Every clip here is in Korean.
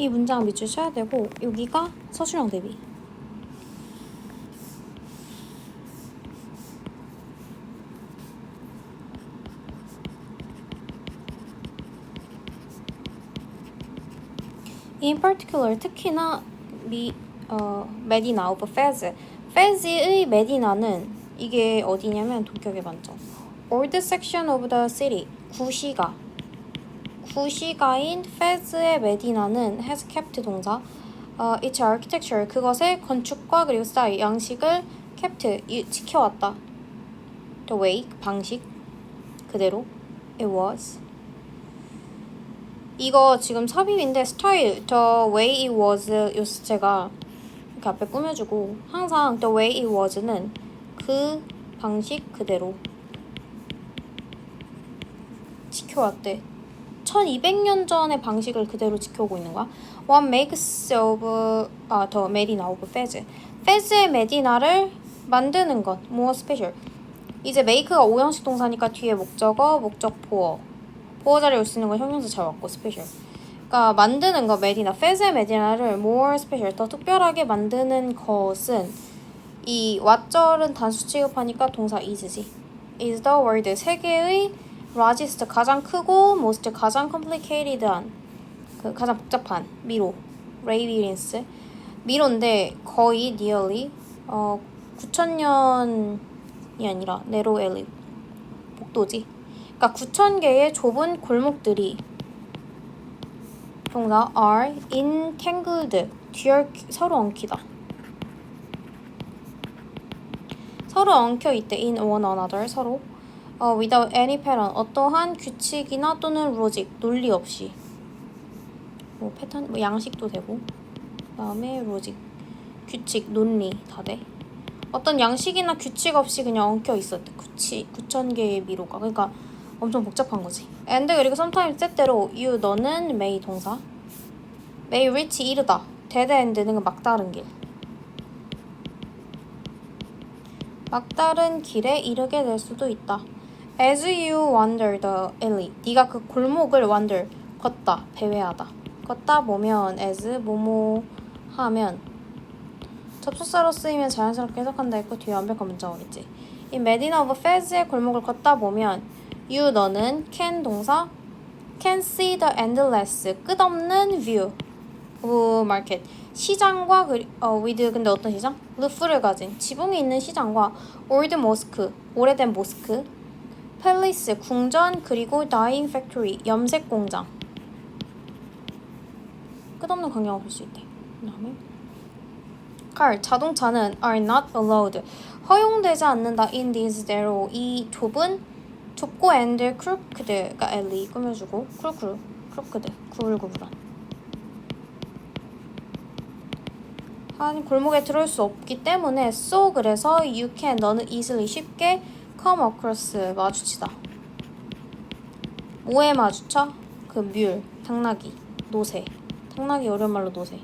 이 문장 밑줄 쳐야 되고 여기가 서술형 대비. In particular, 특히나 미, 어, 메디나 오브 페즈. 페즈의 메디나는 이게 어디냐면 동격의 반점. Old section of the city. 구시가. 구시가인 페즈의 메디나는 has kept 동사. 어, its architecture. 그것의 건축과 그리고 스타일, 양식을 kept, 이- 지켜왔다. The way, 방식. 그대로. It was. 이거 지금 삽입인데 스타일 the way it was 요 제가 이렇게 앞에 꾸며주고 항상 the way it was는 그 방식 그대로 지켜왔대. 1200년 전의 방식을 그대로 지켜오고 있는 거야. What makes of 아, the Medina of Fez? Fez의 메디나를 만드는 것. more special. 이제 make가 오형식 동사니까 뒤에 목적어, 목적 보어. 자리에 쓰는 건 형용사 잘 왔고 스페셜. 그러니까 만드는 거 메디나 페즈의 메디나를 more special 더 특별하게 만드는 것은 이 왓절은 단수 취급하니까 동사 is지. is the word 세계의 largest 가장 크고 most 가장 complicated한 그 가장 복잡한 미로 레이비린스 미로인데 거의 nearly 어 9천년이 아니라 네로 엘리 복도지. 그러니까 9천 개의 좁은 골목들이 동사 are entangled 뒤엉 서로 엉키다. 서로 엉켜 있대 in one another 서로 어, without any pattern 어떠한 규칙이나 또는 로직 논리 없이 뭐 패턴 뭐 양식도 되고 그다음에 로직 규칙 논리 다 돼. 어떤 양식이나 규칙 없이 그냥 엉켜 있었대. 9천 개의 미로가 그러니까 엄청 복잡한 거지. and 그리고 sometimes 때때로 you 너는 may 동사 may reach 이르다 dead end는 건 막다른 길 막다른 길에 이르게 될 수도 있다. As you wander the alley, 네가 그 골목을 wander 걷다 배회하다. 걷다 보면 as 뭐뭐 하면 접속사로 쓰이면 자연스럽게 해석한다 했고 뒤에 완벽한 문장 오겠지. 이 메디나 오브 페즈의 골목을 걷다 보면 you 너는 can 동사 can see the endless 끝없는 view of market. 시장과 그, 어, with 근데 어떤 시장? 루프를 가진. 지붕이 있는 시장과 old mosque 오래된 모스크 팰리스 궁전 그리고 dying factory 염색 공장. 끝없는 광경을 볼 수 있대. 그다음에 car 자동차는 are not allowed. 허용되지 않는다. In this narrow 이 좁은 좁고 and crooked가 엘리 꾸며주고 크루크루 크루크드 구불구불한. 한 골목에 들어올 수 없기 때문에 so 그래서 you can 너는 easily 쉽게 come across 마주치다 뭐에 마주쳐? 그 뮬, 당나귀, 노새 당나귀 어려운 말로 노새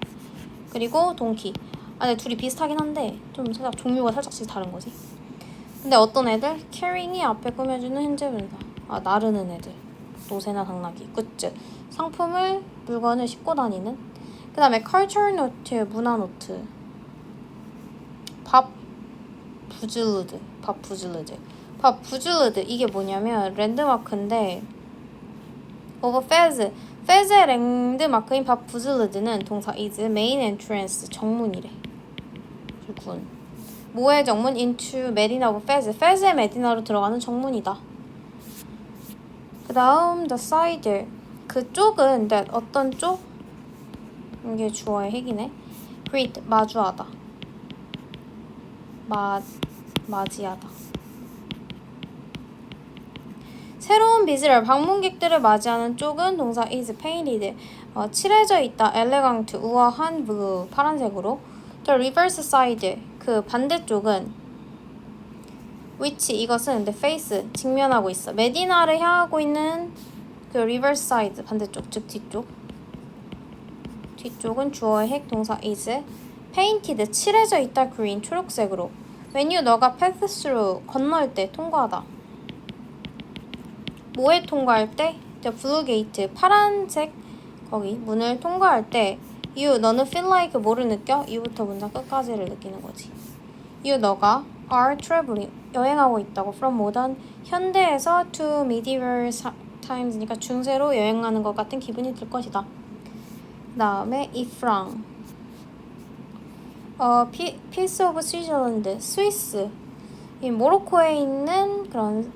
그리고 동키 아, 근데 둘이 비슷하긴 한데 좀 살짝 종류가 살짝씩 다른 거지. 근데 어떤 애들 캐링이 앞에 꾸며주는 분사. 아 나르는 애들. 노새나 당나귀. 굿즈. 상품을 물건을 싣고 다니는. 그 다음에 culture note 문화 노트. 밥 부즐르드. 밥 부즐르드. 밥 부즐르드 이게 뭐냐면 랜드마크인데 오버 페즈 페즈의 랜드마크인 밥 부즐르드는 동사 is main entrance 정문이래. 군. 모의 정문 into 메디나 오브 페즈. 페즈의 메디나로 들어가는 정문이다. 그 다음 the side. 그쪽은 that 어떤 쪽? 이게 주어의 핵이네. greet 마주하다. 마 맞이하다. 새로운 비즈를 방문객들을 맞이하는 쪽은 동사 is painted. 어, 칠해져 있다. elegant 우아한 블루 파란색으로. The reverse side 그 반대쪽은 which 이것은 the face 직면하고 있어. 메디나를 향하고 있는 그 reverse side 반대쪽 즉 뒤쪽. 뒤쪽은 주어의 핵 동사 is painted 칠해져 있다 green 초록색으로. when you 너가 pass through 건널 때 통과하다. 뭐에 통과할 때? the blue gate 파란색 거기 문을 통과할 때 you 너는 feel like 뭐를 느껴? you부터 문장 끝까지를 느끼는 거지. you 너가 are traveling 여행하고 있다고 from modern 현대에서 to medieval 사- times니까 중세로 여행하는 것 같은 기분이 들 것이다. 그다음에 ifrang 어 피, piece of Switzerland 스위스 이 모로코에 있는 그런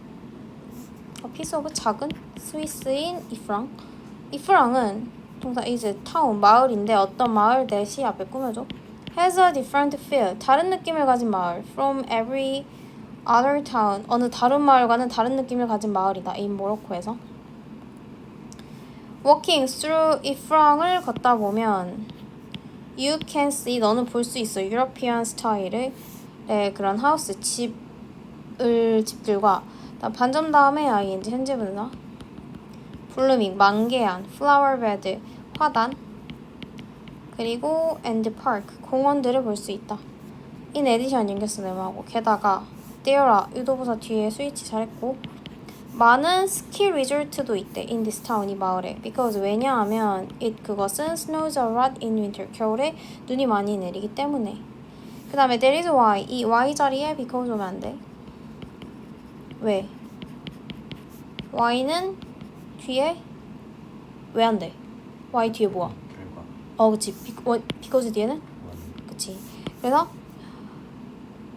어, piece of 작은 스위스인 이프랑. 이프랑은 동사 is town 마을인데 어떤 마을 대시 앞에 꾸며줘. Has a different feel. 다른 느낌을 가진 마을. From every other town. 어느 다른 마을과는 다른 느낌을 가진 마을이다. 이 모로코에서. Walking through 이프랑을 걷다 보면 you can see 너는 볼 수 있어. European 스타일의 의 그런 하우스 집을 집들과 다음 반점 다음에 ing 현재 분사 블루밍 만개한 flower bed 화단. 그리고 and park 공원들을 볼 수 있다. in addition 연결스 네모하고. 게다가 are 유도부사 뒤에 스위치 잘했고. 많은 스키 리조트도 있대 in this town 이 마을에. Because 왜냐하면 it 그것은 snows a lot in winter. 겨울에 눈이 많이 내리기 때문에. 그 다음에 there is y 이 y 자리에 because 오면 안 돼. 왜? y는 뒤에? 왜 안 돼? y 뒤에 뭐야? 결과 어 그치. 비, 어, because 뒤에는? 원 그치. 그래서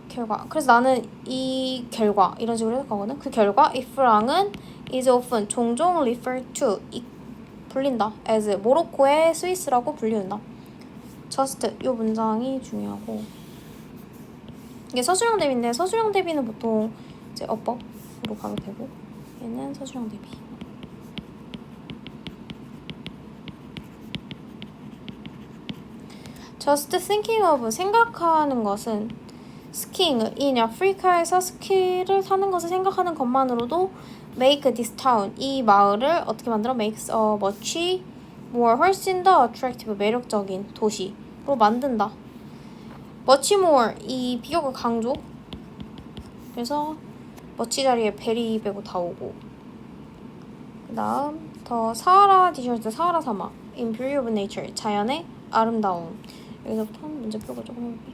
결과. 그래서 나는 이 결과 이런 식으로 해석하거든? 그 결과 if랑은 is often 종종 refer to 이, 불린다. As 모로코의 스위스라고 불리운다. Just 이 문장이 중요하고. 이게 서술형 대비인데 서술형 대비는 보통 이제 어법으로 가도 되고 얘는 서술형 대비 just thinking of 생각하는 것은 스키잉을 in 아프리카에서 스키를 타는 것을 생각하는 것만으로도 make this town 이 마을을 어떻게 만들어 makes a much more 훨씬 더 attractive 매력적인 도시로 만든다. much more 이 비교가 강조. 그래서 자리에 베리 빼고 다 오고. 그 다음 더 사하라 디저트 사하라 사막 in beauty of nature 자연의 아름다움. 여기서부터 문제 풀고 조금 해볼게.